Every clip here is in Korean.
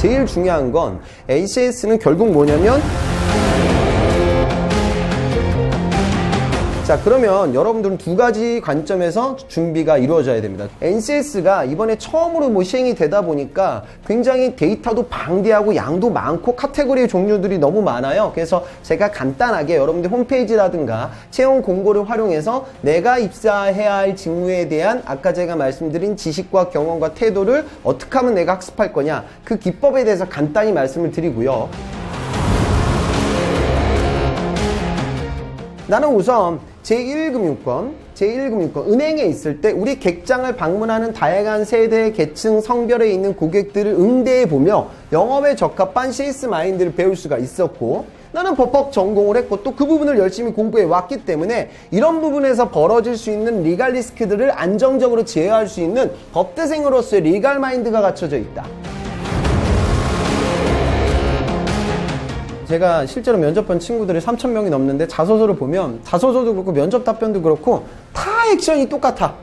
제일 중요한 건 ACS는 결국 뭐냐면 자, 그러면 여러분들은 두 가지 관점에서 준비가 이루어져야 됩니다. NCS가 이번에 처음으로 뭐 시행이 되다 보니까 굉장히 데이터도 방대하고 양도 많고 카테고리의 종류들이 너무 많아요. 그래서 제가 간단하게 여러분들 홈페이지라든가 채용 공고를 활용해서 내가 입사해야 할 직무에 대한 아까 제가 말씀드린 지식과 경험과 태도를 어떻게 하면 내가 학습할 거냐 그 기법에 대해서 간단히 말씀을 드리고요. 나는 우선 제1금융권, 제1금융권, 은행에 있을 때 우리 객장을 방문하는 다양한 세대, 계층, 성별에 있는 고객들을 응대해 보며 영업에 적합한 CS 마인드를 배울 수가 있었고 나는 법학 전공을 했고 또 그 부분을 열심히 공부해 왔기 때문에 이런 부분에서 벌어질 수 있는 리갈 리스크들을 안정적으로 제어할 수 있는 법대생으로서의 리갈 마인드가 갖춰져 있다. 제가 실제로 면접 본 친구들이 3,000명이 넘는데 자소서를 보면 자소서도 그렇고 면접 답변도 그렇고 다 액션이 똑같아.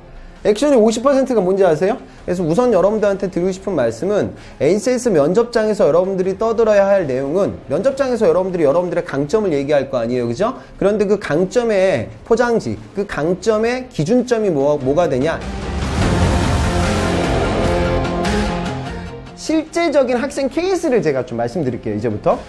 액션이 50%가 뭔지 아세요? 그래서 우선 여러분들한테 드리고 싶은 말씀은 ACS 면접장에서 여러분들이 떠들어야 할 내용은 면접장에서 여러분들이 여러분들의 강점을 얘기할 거 아니에요. 그죠? 그런데 그 강점의 포장지, 그 강점의 기준점이 뭐, 뭐가 되냐? 실제적인 학생 케이스를 제가 좀 말씀드릴게요. 이제부터.